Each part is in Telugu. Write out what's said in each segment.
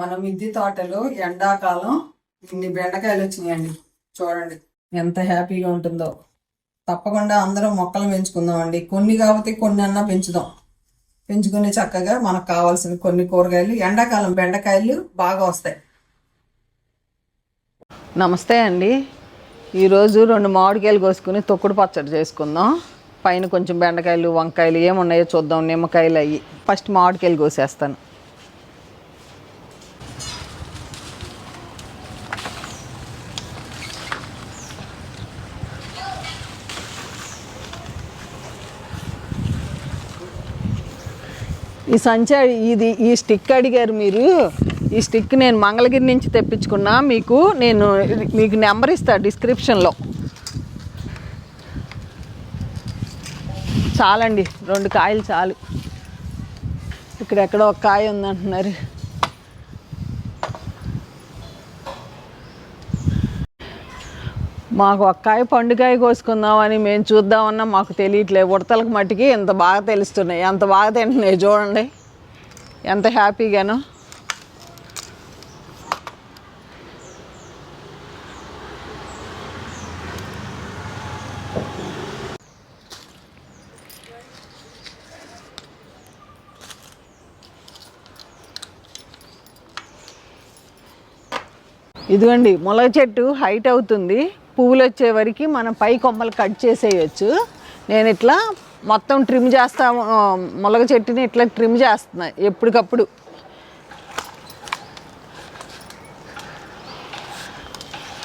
మన మిద్ది తోటలో ఎండాకాలం ఇన్ని బెండకాయలు వచ్చినాయండి. చూడండి. ఎంత హ్యాపీగా ఉంటుందో. తప్పకుండా అందరం మొక్కలు పెంచుకుందామండి. కొన్ని కాకపోతే కొన్ని అన్నా పెంచుదాం. పెంచుకుని చక్కగా మనకు కావాల్సిన కొన్ని కూరగాయలు ఎండాకాలం బెండకాయలు బాగా వస్తాయి. నమస్తే అండి. ఈరోజు రెండు మామిడికాయలు కోసుకుని తొక్కుడు పచ్చడి చేసుకుందాం. పైన కొంచెం బెండకాయలు వంకాయలు ఏమున్నాయో చూద్దాం. నిమ్మకాయలు అయ్యి. ఫస్ట్ మామిడికాయలు కోసేస్తాను. ఈ సంచి ఇది ఈ స్టిక్ అడిగారు మీరు. ఈ స్టిక్ నేను మంగళగిరి నుంచి తెప్పించుకున్నా. మీకు నేను మీకు నెంబర్ ఇస్తా డిస్క్రిప్షన్లో. చాలండి. రెండు కాయలు చాలు. ఇక్కడ ఎక్కడో ఒక కాయ ఉందంటున్నారు. మాకు ఒక్కాయ పండుకాయ కోసుకుందామని మేము చూద్దామన్నా మాకు తెలియట్లేదు. ఉడతలకు మట్టికి ఇంత బాగా తెలుస్తున్నాయి. ఎంత బాగా తింటున్నాయి చూడండి. ఎంత హ్యాపీగానో. ఇదిగోండి ములగ చెట్టు హైట్ అవుతుంది. పువ్వులు వచ్చే వరకు మనం పై కొమ్మలు కట్ చేసేయచ్చు. నేను ఇట్లా మొత్తం ట్రిమ్ చేస్తా మొలగ ములగ చెట్టుని ఇట్లా ట్రిమ్ చేస్తున్నా ఎప్పటికప్పుడు.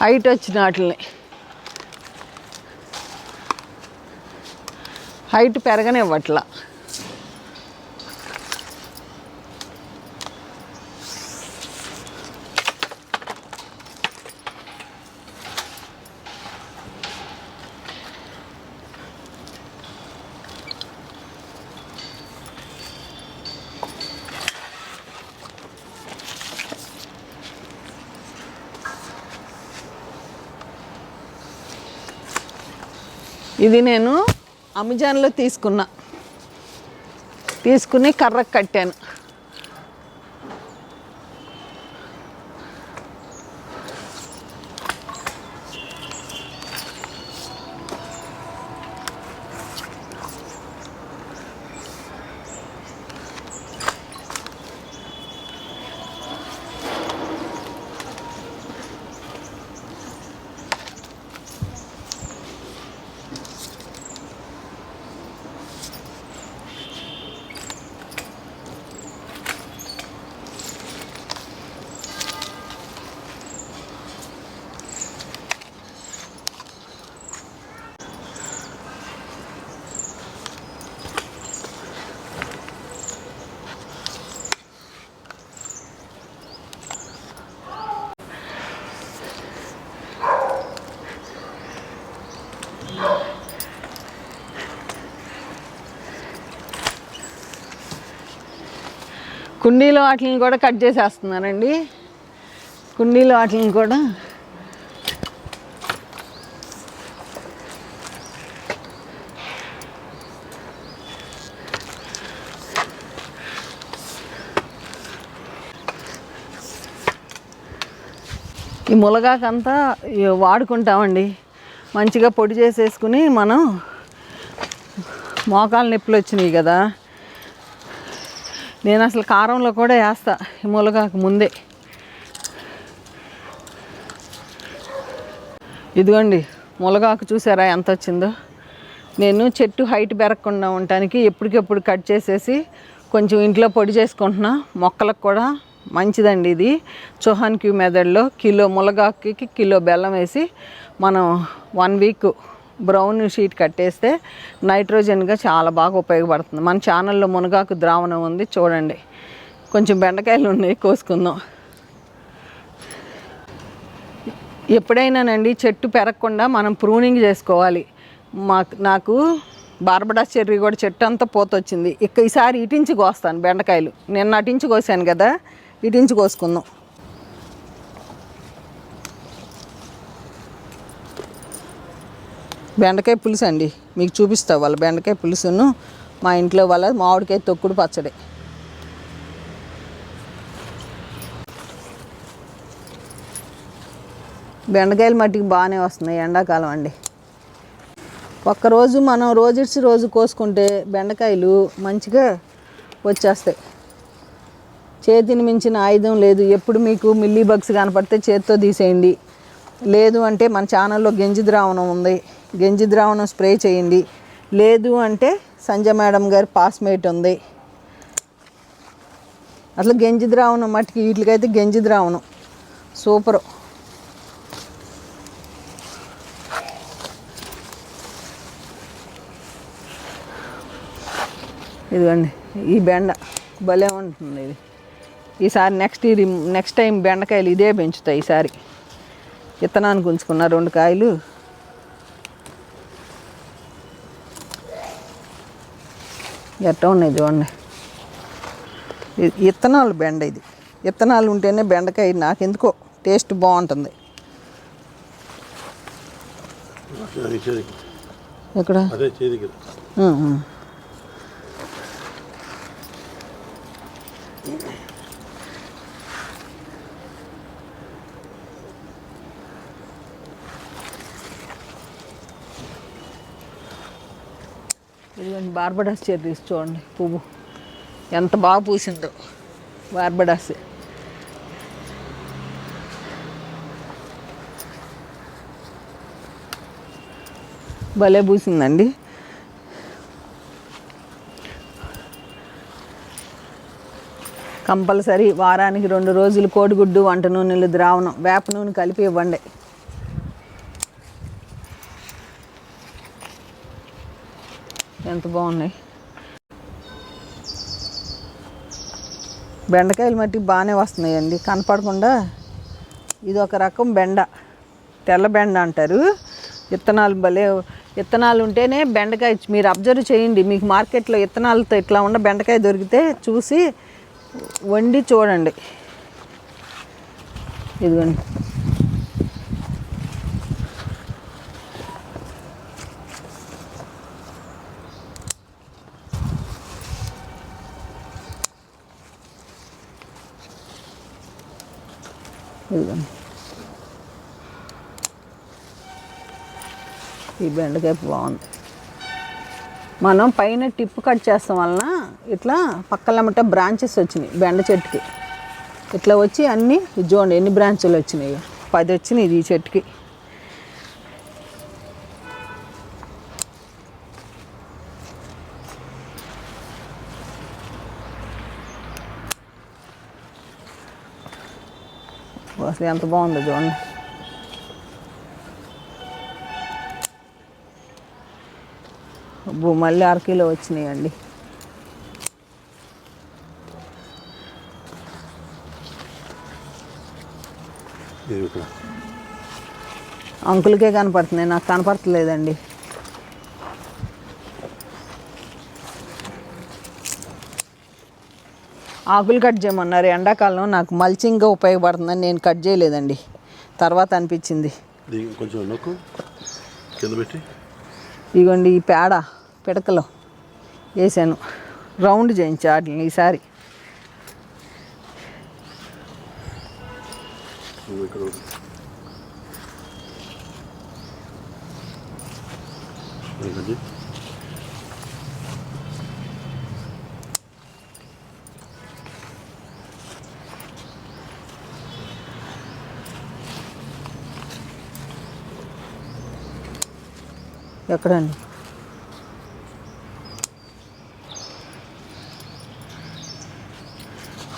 హైట్ వచ్చిన వాటిని హైట్ పెరగనివ్వట్లా. ఇది నేను అమెజాన్లో తీసుకున్నా. తీసుకుని కర్రకు కట్టాను. కుండీలో వాటిని కూడా కట్ చేసేస్తున్నారండి. కుండీలో వాటిని కూడా ఈ ములగాకంతా వాడుకుంటామండి. మంచిగా పొడి చేసేసుకుని మనం మోకాలు నొప్పులు వచ్చినాయి కదా. నేను అసలు కారంలో కూడా వేస్తా ఈ ములగాకు ముందే. ఇదిగోండి ములగాకు చూసారా ఎంత వచ్చిందో? నేను చెట్టు హైట్ పెరగకుండా ఉండటానికి ఎప్పటికెప్పుడు కట్ చేసేసి కొంచెం ఇంట్లో పొడి చేసుకుంటున్నా. మొక్కలకు కూడా మంచిదండి ఇది. చోహాన్ క్యూ మెథడ్లో కిలో ములగాకుకి కిలో బెల్లం వేసి మనం వన్ వీక్ బ్రౌన్ షీట్ కట్టేస్తే నైట్రోజన్గా చాలా బాగా ఉపయోగపడుతుంది. మన ఛానల్లో మునగాకు ద్రావణం ఉంది చూడండి. కొంచెం బెండకాయలు ఉన్నాయి కోసుకుందాం. ఎప్పుడైనానండి చెట్టు పెరగకుండా మనం ప్రూనింగ్ చేసుకోవాలి. మాకు నాకు బార్బడా చెర్రీ కూడా చెట్టు అంతా పోతొచ్చింది. ఇక ఈసారి ఇటించి కోస్తాను బెండకాయలు. నిన్న అటించి కోసాను కదా ఇటించి కోసుకుందాం. బెండకాయ పులుసు అండి. మీకు చూపిస్తా వాళ్ళ బెండకాయ పులుసును. మా ఇంట్లో వాళ్ళ మామిడికాయ తొక్కుడు పచ్చడి. బెండకాయలు మట్టికి బాగానే వస్తున్నాయి ఎండాకాలం అండి. ఒక్కరోజు మనం రోజుడిచి రోజు కోసుకుంటే బెండకాయలు మంచిగా వచ్చేస్తాయి. చేతిని మించిన ఆయుధం లేదు. ఎప్పుడు మీకు మిల్లీ బగ్స్ కనపడితే చేతితో తీసేయండి. లేదు అంటే మన ఛానల్లో గెంజి ద్రావణం ఉంది. గెంజి ద్రావణం స్ప్రే చేయండి. లేదు అంటే సంజయ్ మేడం గారి పాస్మేట్ ఉంది. అట్లా గెంజి ద్రావణం మట్టుకి వీటికైతే గెంజి ద్రావణం. సూపర్. ఇదిగోండి ఈ బెండ భలే ఉంటుంది ఇది ఈసారి నెక్స్ట్ ఇది నెక్స్ట్ టైం బెండకాయలు ఇదే పెంచుతాయి ఈసారి. విత్తనానికి ఉంచుకున్న రెండు కాయలు. ఎట్ట ఉన్నాయి చూడండి. విత్తనాలు బెండ ఇది. విత్తనాలు ఉంటేనే బెండకాయ నాకెందుకో టేస్ట్ బాగుంటుంది. ఇక్కడ బార్బడాస్ చెర్రీస్ చూడండి పువ్వు. ఎంత బాగా పూసిందో బార్బడాస్. భలే పూసిందండి. కంపల్సరీ వారానికి రెండు రోజులు కోడిగుడ్డు వంట నూనెలు ద్రావణం వేప నూనె కలిపి ఇవ్వండి. ఎంత బాగున్నాయి. బెండకాయలు మట్టి బాగానే వస్తున్నాయండి. కనపడకుండా ఇది ఒక రకం బెండ. తెల్ల బెండ అంటారు. విత్తనాలు భలే విత్తనాలు ఉంటేనే బెండకాయ మీరు అబ్జర్వ్ చేయండి. మీకు మార్కెట్లో విత్తనాలతో ఇట్లా ఉన్న బెండకాయ దొరికితే చూసి వండి చూడండి. ఇదిగోండి. ఇదిగోండి. ఈ బెండకాయ బాగుంది. మనం పైన టిప్ కట్ చేస్తాం వలన ఇట్లా పక్కలమ్మట బ్రాంచెస్ వచ్చినాయి బెండ చెట్టుకి. ఇట్లా వచ్చి అన్నీ చూడండి ఎన్ని బ్రాంచులు వచ్చినాయి? పది వచ్చినాయి ఇది ఈ చెట్టుకి. అసలు ఎంత బాగుందో చూడండి అబ్బో మళ్ళీ అర కిలో వచ్చినాయండి అంకులకే కనపడుతున్నాయి. నాకు కనపడట్లేదండి. ఆకులు కట్ చేయమన్నారు. ఎండాకాలం నాకు మల్చింగ్గా ఉపయోగపడుతుందని నేను కట్ చేయలేదండి. తర్వాత అనిపించింది. ఇగోండి ఈ పేడ పిడకలో వేసాను. రౌండ్ చేయించా వాటిని ఈసారి. ఎక్కడండి?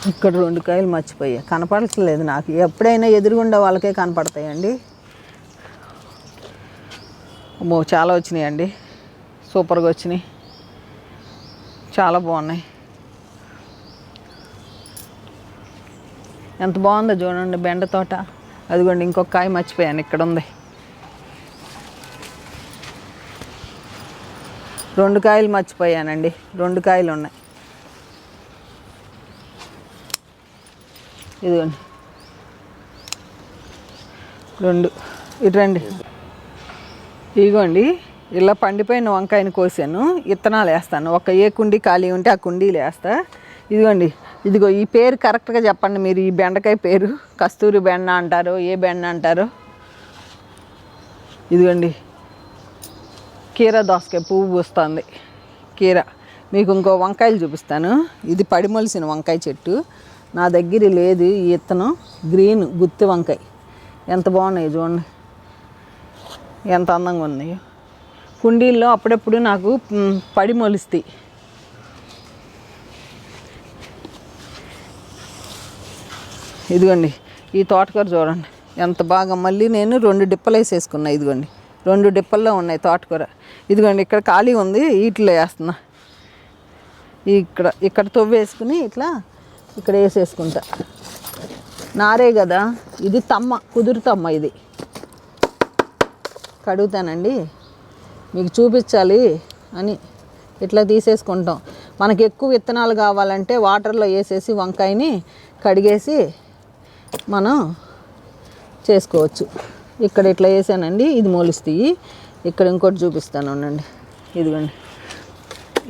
ఇక్కడ రెండు కాయలు మర్చిపోయాయి కనపడట్లేదు నాకు. ఎప్పుడైనా ఎదురుగుండా వాళ్ళకే కనపడతాయండి. అమ్మో చాలా వచ్చినాయండి. సూపర్గా వచ్చినాయి. చాలా బాగున్నాయి. ఎంత బాగుందో చూడండి బెండ తోట. అదిగోండి ఇంకొక కాయ మర్చిపోయాను. ఇక్కడ ఉంది. రెండు కాయలు మర్చిపోయానండి. రెండు కాయలు ఉన్నాయి. ఇదిగోండి. రెండు. ఇటు రండి. ఇదిగోండి. ఇలా పండిపోయిన వంకాయని కోసాను. ఇత్తనాలు వేస్తాను. ఒక ఏ కుండీ ఖాళీ ఉంటే ఆ కుండీలు వేస్తా. ఇదిగోండి. ఇదిగో ఈ పేరు కరెక్ట్గా చెప్పండి మీరు. ఈ బెండకాయ పేరు కస్తూరి బెండ అంటారు ఏ బెండ అంటారు. ఇదిగోండి. కీర దోసకాయ పువ్వు పూస్తుంది కీర. మీకు ఇంకో వంకాయలు చూపిస్తాను. ఇది పడిమొలిసిన వంకాయ చెట్టు. నా దగ్గర లేదు ఈ ఇత్తనం. గ్రీన్ గుత్తి వంకాయ. ఎంత బాగున్నాయి చూడండి. ఎంత అందంగా ఉన్నాయి. కుండీల్లో అప్పుడప్పుడు నాకు పడి మొలుస్తాయి. ఇదిగోండి. ఈ తోటకూర చూడండి. ఎంత బాగా. మళ్ళీ నేను రెండు డిప్పలు వేసేసుకున్నా. ఇదిగోండి. రెండు డిప్పల్లో ఉన్నాయి తోటకూర. ఇదిగోండి ఇక్కడ ఖాళీ ఉంది వీటిలో వేస్తున్నా. ఇక్కడ ఇక్కడ తొవ్వేసుకుని ఇట్లా ఇక్కడ వేసేసుకుంటా. నారే కదా ఇది తమ్మ కుదురుతమ్మ ఇది. కడుగుతానండి మీకు చూపించాలి అని ఇట్లా తీసేసుకుంటాం. మనకి ఎక్కువ విత్తనాలు కావాలంటే వాటర్లో వేసేసి వంకాయని కడిగేసి మనం చేసుకోవచ్చు. ఇక్కడ ఇట్లా వేసానండి ఇది మొలుస్తాయి ఇక్కడ ఇంకోటి చూపిస్తాను ఉండండి ఇదిగోండి.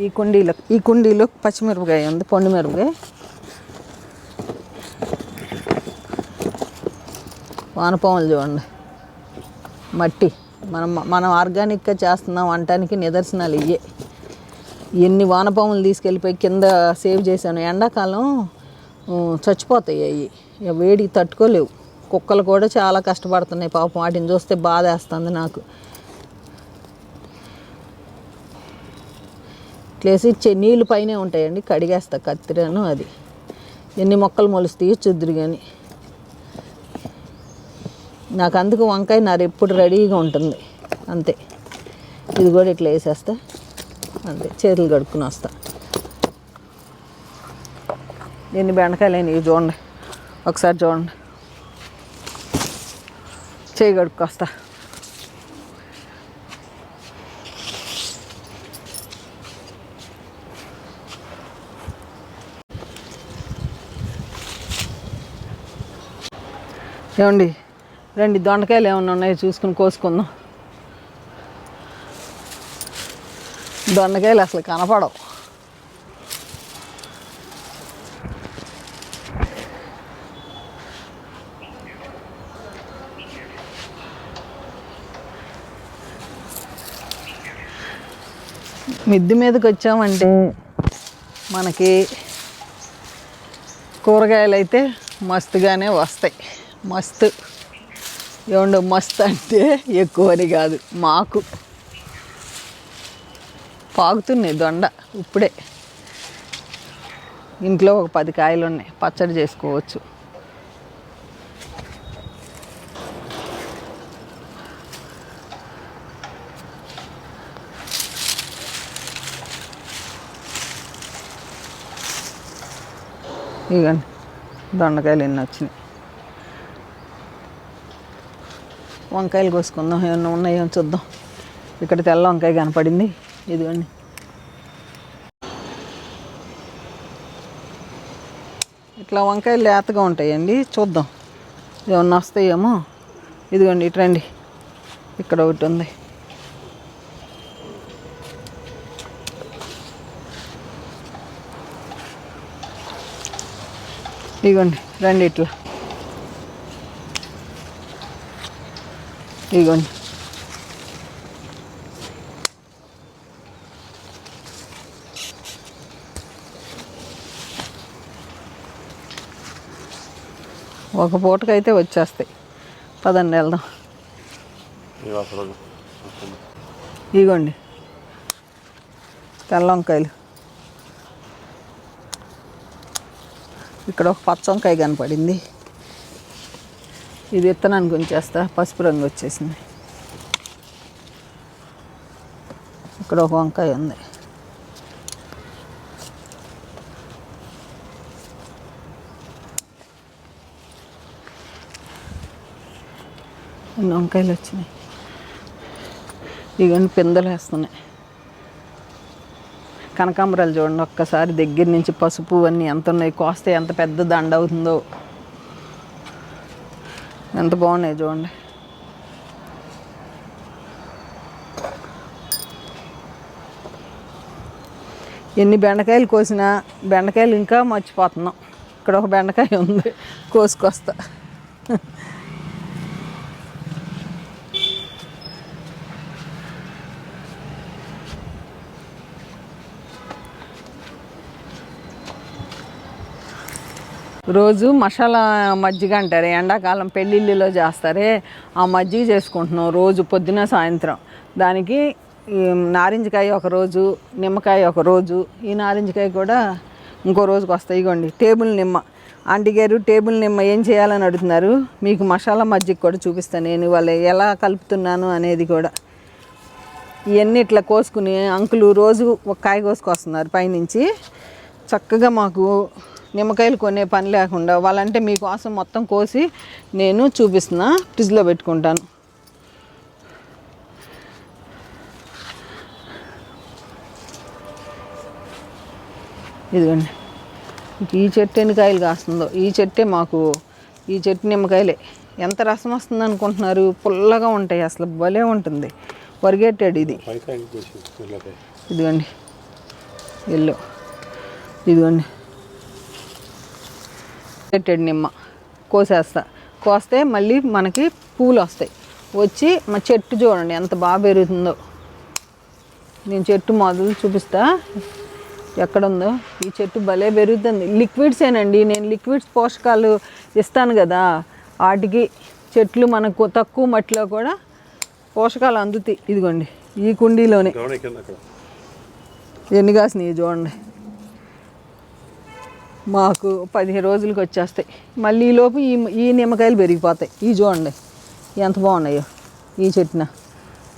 ఈ కుండీలో ఈ కుండీలో పచ్చిమిరపకాయ ఉంది పండు మిరపకాయ. వానపాములు చూడండి. మట్టి. మనం మనం ఆర్గానిక్గా చేస్తున్నాం అనటానికి నిదర్శనాలు ఇవే ఎన్ని వానపాములు తీసుకెళ్ళిపోయి కింద సేవ్ చేశాను ఎండాకాలం చచ్చిపోతాయి అవి వేడికి తట్టుకోలేవు. కుక్కలు కూడా చాలా కష్టపడుతున్నాయి. పాపం వాటిని చూస్తే బాధ వేస్తుంది నాకు. ఇట్లేసి నీళ్ళు పైనే ఉంటాయండి. కడిగేస్తా కత్తిరాను అది. ఎన్ని మొక్కలు మొలుస్తాయి చుద్దురు కానీ నాకు అందుకు వంకాయ నారు ఎప్పుడు రెడీగా ఉంటుంది. అంతే. ఇది కూడా ఇట్లా వేసేస్తా. అంతే. చేతులు కడుక్కుని వస్తా. ఎన్ని బెండకాయలు అయినాయి చూడండి. ఒకసారి చూడండి. చేయి కడుక్కొస్తా ఏమండి రండి దొండకాయలు ఏమైనా ఉన్నాయో చూసుకుని కోసుకుందాం. దొండకాయలు అసలు కనపడవు. మిద్ది మీదకి వచ్చామంటే మనకి కూరగాయలు అయితే మస్తుగానే వస్తాయి. మస్తు. ఏమండో మస్తు అంటే ఎక్కువని కాదు మాకు. పాగుతున్నాయి దొండ ఇప్పుడే. ఇంట్లో ఒక పది కాయలు ఉన్నాయి పచ్చడి చేసుకోవచ్చు. ఇవ్వండి దొండకాయలు ఎన్ని వచ్చినాయి. వంకాయలు కోసుకుందాం. ఏమన్నా ఉన్నాయో చూద్దాం. ఇక్కడ తెల్ల వంకాయ కనపడింది. ఇదిగోండి. ఇట్లా వంకాయలు లేతగా ఉంటాయండి. చూద్దాం. ఏమన్నా వస్తాయేమో. ఇదిగోండి ఇటు రండి. ఇక్కడ ఒకటి ఉంది. ఇదిగోండి రండి ఇట్లా. ఇదిగోండి ఒక పూటకైతే వచ్చేస్తాయి. పదండి వెళ్దాం. ఇదిగోండి తెల్ల వంకాయలు. ఇక్కడ ఒక పచ్చ వంకాయ కనపడింది. ఇది విత్తనానికి ఉంచేస్తా పసుపు రంగు వచ్చేసింది. ఇక్కడ ఒక వంకాయ ఉంది. ఎన్ని వంకాయలు వచ్చినాయి. ఇవన్నీ పిందెలు వేస్తున్నాయి. కనకాంబరాలు చూడండి ఒక్కసారి దగ్గర నుంచి పసుపు అన్నీ ఎంత ఉన్నాయి కోస్తే ఎంత పెద్ద దండ అవుతుందో. ఎంత బాగున్నాయి చూడండి. ఎన్ని బెండకాయలు కోసినా బెండకాయలు ఇంకా మర్చిపోతున్నాం. ఇక్కడ ఒక బెండకాయ ఉంది కోసుకొస్తా. రోజు మసాలా మజ్జిగ అంటారు ఎండాకాలం పెళ్ళిళ్ళలో చేస్తారే ఆ మజ్జిగ చేసుకుంటున్నాం రోజు పొద్దున సాయంత్రం. దానికి నారింజకాయ ఒక రోజు నిమ్మకాయ ఒక రోజు ఈ నారింజకాయ కూడా ఇంకో రోజుకి వస్తాయి. ఇగోండి టేబుల్ నిమ్మ. ఆంటీ గారు టేబుల్ నిమ్మ ఏం చేయాలని అడుగుతున్నారు? మీకు మసాలా మజ్జిగ కూడా చూపిస్తాను నేను వాళ్ళు ఎలా కలుపుతున్నాను అనేది కూడా. ఇవన్నీ ఇట్లా కోసుకుని అంకులు రోజు ఒక కాయ కోసుకొస్తున్నారు పైనుంచి. చక్కగా మాకు నిమ్మకాయలు కొనే పని లేకుండా వాళ్ళంటే మీకోసం మొత్తం కోసి నేను చూపిస్తున్నా ఫ్రిడ్జ్లో పెట్టుకుంటాను. ఇదిగోండి. ఈ చెట్టు ఎన్ని కాయలు కాస్తుందో ఈ చెట్టే మాకు ఈ చెట్టు నిమ్మకాయలే. ఎంత రసం వస్తుంది అనుకుంటున్నారు? పుల్లగా ఉంటాయి అసలు భలే ఉంటుంది. వరిగెట్టాడు ఇది. ఇదిగోండి. ఎల్లో. ఇదిగోండి. పెట్టాడు నిమ్మ. కోసేస్తా. కోస్తే మళ్ళీ మనకి పూలు వస్తాయి. వచ్చి మా చెట్టు చూడండి ఎంత బాగా పెరుగుతుందో. నేను చెట్టు మొదలు చూపిస్తా. ఎక్కడుందో. ఈ చెట్టు భలే పెరుగుతుంది. లిక్విడ్సేనండి నేను లిక్విడ్స్ పోషకాలు ఇస్తాను కదా. వాటికి చెట్లు మనకు తక్కువ మట్టిలో కూడా పోషకాలు అందుతాయి. ఇదిగోండి. ఈ కుండీలోనే. ఎన్ని కాసినాయి చూడండి. మాకు పదిహేను రోజులకి వచ్చేస్తాయి. మళ్ళీ ఈ లోపు ఈ ఈ నిమ్మకాయలు పెరిగిపోతాయి. ఈ చూడండి ఎంత బాగున్నాయో ఈ చెట్టున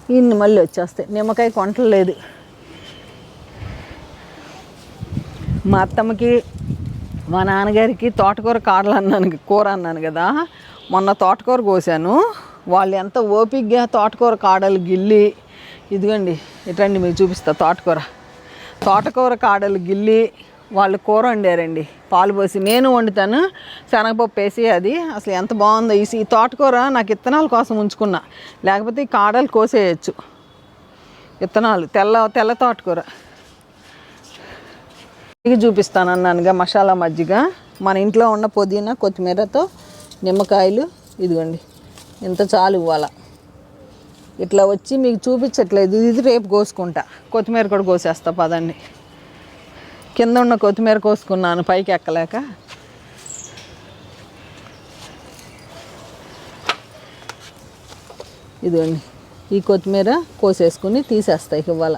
ఇన్ని మళ్ళీ వచ్చేస్తాయి. నిమ్మకాయ కొంటలేదు మా అత్తమ్మకి మా నాన్నగారికి తోటకూర కాడలు అన్నాను కూర అన్నాను కదా. మొన్న తోటకూర కోసాను. వాళ్ళు ఎంత ఓపిగ్గా తోటకూర కాడలు గిల్లి ఇదిగోండి ఇటండి మీరు చూపిస్తా తోటకూర. తోటకూర కాడలు గిల్లి వాళ్ళు కూర వండారండి. పాలు పోసి నేను వండుతాను. శనగపప్పు వేసి అది. అసలు ఎంత బాగుందో ఈ ఈ తోటకూర నాకు ఇత్తనాల కోసం ఉంచుకున్నా. లేకపోతే ఈ కాడలు కోసేయచ్చు. విత్తనాలు తెల్ల తెల్ల తోటకూర. ఇది చూపిస్తాను అన్నానుగా మసాలా మజ్జిగ. మన ఇంట్లో ఉన్న పుదీనా కొత్తిమీరతో నిమ్మకాయలు. ఇదిగోండి. ఇంత చాలు ఇవ్వాల. ఇట్లా వచ్చి మీకు చూపించట్లేదు. ఇది రేపు కోసుకుంటా. కొత్తిమీర కూడా కోసేస్తా పదండి. కింద ఉన్న కొత్తిమీర కోసుకున్నాను పైకి ఎక్కలేక. ఇదిగోండి ఈ కొత్తిమీర కోసేసుకుని తీసేస్తాయి ఇవాళ.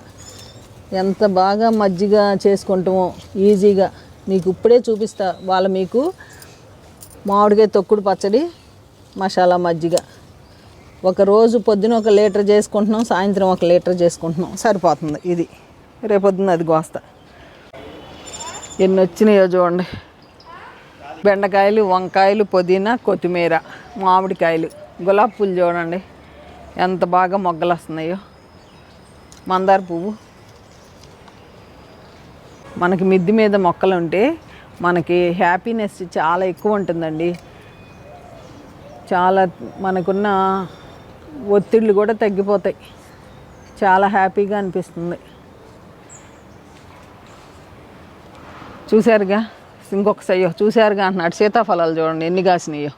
ఎంత బాగా మజ్జిగ చేసుకుంటామో ఈజీగా. మీకు ఇప్పుడే చూపిస్తా వాళ్ళ మీకు మామిడికాయ తొక్కుడు పచ్చడి మసాలా మజ్జిగ. ఒక రోజు పొద్దున ఒక లీటర్ చేసుకుంటున్నాం సాయంత్రం ఒక లీటర్ చేసుకుంటున్నాం. సరిపోతుంది ఇది. రేపొద్దున అది కోస్తా. ఎన్ని వచ్చినాయో చూడండి. బెండకాయలు వంకాయలు పుదీనా కొత్తిమీర మామిడికాయలు గులాబీ పూలు చూడండి. ఎంత బాగా మొగ్గలు వస్తున్నాయో. మందార పువ్వు. మనకి మిద్ది మీద మొక్కలు ఉంటే మనకి హ్యాపీనెస్ చాలా ఎక్కువ ఉంటుందండి. చాలా మనకున్న ఒత్తిళ్ళు కూడా తగ్గిపోతాయి. చాలా హ్యాపీగా అనిపిస్తుంది. చూశారుగా? ఇంకొకసారి అయ్యో చూశారుగా అంటున్నాడు. సీతాఫలాలు చూడండి ఎన్ని కాసినాయో.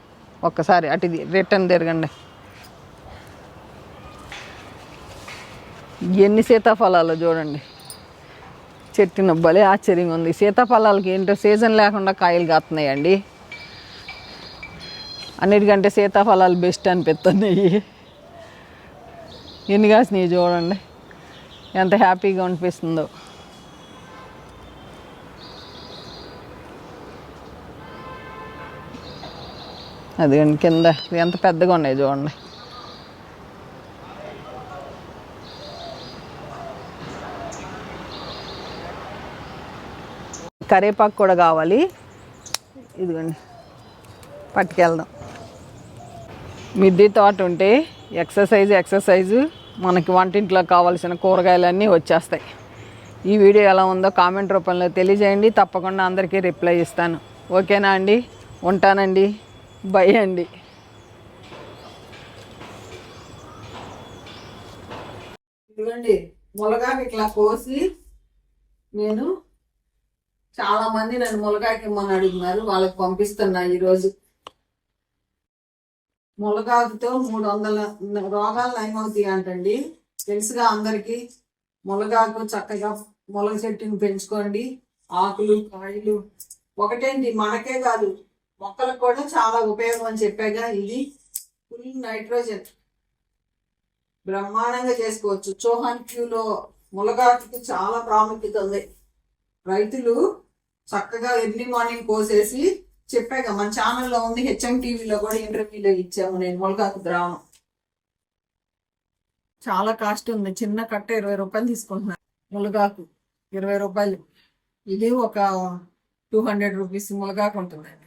ఒక్కసారి అటు ఇది రిటర్న్ తిరగండి. ఎన్ని సీతాఫలాలు చూడండి. చెట్టున భలే ఆశ్చర్యంగా ఉంది. సీతాఫలాలకి ఏంటో సీజన్ లేకుండా కాయలు కాస్తున్నాయండి అన్నిటికంటే సీతాఫలాలు బెస్ట్ అనిపిస్తున్నాయి. ఎన్ని కాసినాయి చూడండి. ఎంత హ్యాపీగా అనిపిస్తుందో. అదిగండి కింద. ఎంత పెద్దగా ఉన్నాయి చూడండి. కరేపాకు కూడా కావాలి. ఇదిగోండి. పట్టుకెళ్దాం. మిద్దె తోట ఉంటే ఎక్సర్సైజ్ ఎక్సర్సైజు మనకి వంటింట్లో కావాల్సిన కూరగాయలన్నీ వచ్చేస్తాయి. ఈ వీడియో ఎలా ఉందో కామెంట్ రూపంలో తెలియజేయండి. తప్పకుండా అందరికీ రిప్లై ఇస్తాను. ఓకేనా అండి? ఉంటానండి. బై అండి ఇదిగోండి ములగాకు ఇట్లా కోసి నేను చాలా మంది నన్ను ములగాకి ఇమ్మని అడుగుతున్నారు వాళ్ళకి పంపిస్తున్నా ఈరోజు. ములగాకుతో మూడు వందల రోగాలు నయమవుతాయి అంటండి. తెలుసుగా అందరికి ములగాకు చక్కగా ములగ చెట్టుని పెంచుకోండి ఆకులు కాయలు. ఒకటేంటి మనకే కాదు మొక్కలకు కూడా చాలా ఉపయోగం అని చెప్పాగా. ఇది ఫుల్ నైట్రోజన్. బ్రహ్మాండంగా చేసుకోవచ్చు. చోహాన్ క్యూలో ములగాకు చాలా ప్రాముఖ్యత ఉంది. రైతులు చక్కగా ఎర్లీ మార్నింగ్ కోసేసి చెప్పాక మన ఛానల్లో ఉంది హెచ్ఎం టీవీలో కూడా ఇంటర్వ్యూలో ఇచ్చాము నేను ములగాకు ద్రావణం చాలా కాస్ట్ ఉంది. చిన్న కట్ట ఇరవై రూపాయలు తీసుకుంటున్నాను ములగాకు. ఇరవై రూపాయలు. ఇది ఒక టూ హండ్రెడ్ రూపీస్ ములగాకు ఉంటుందండి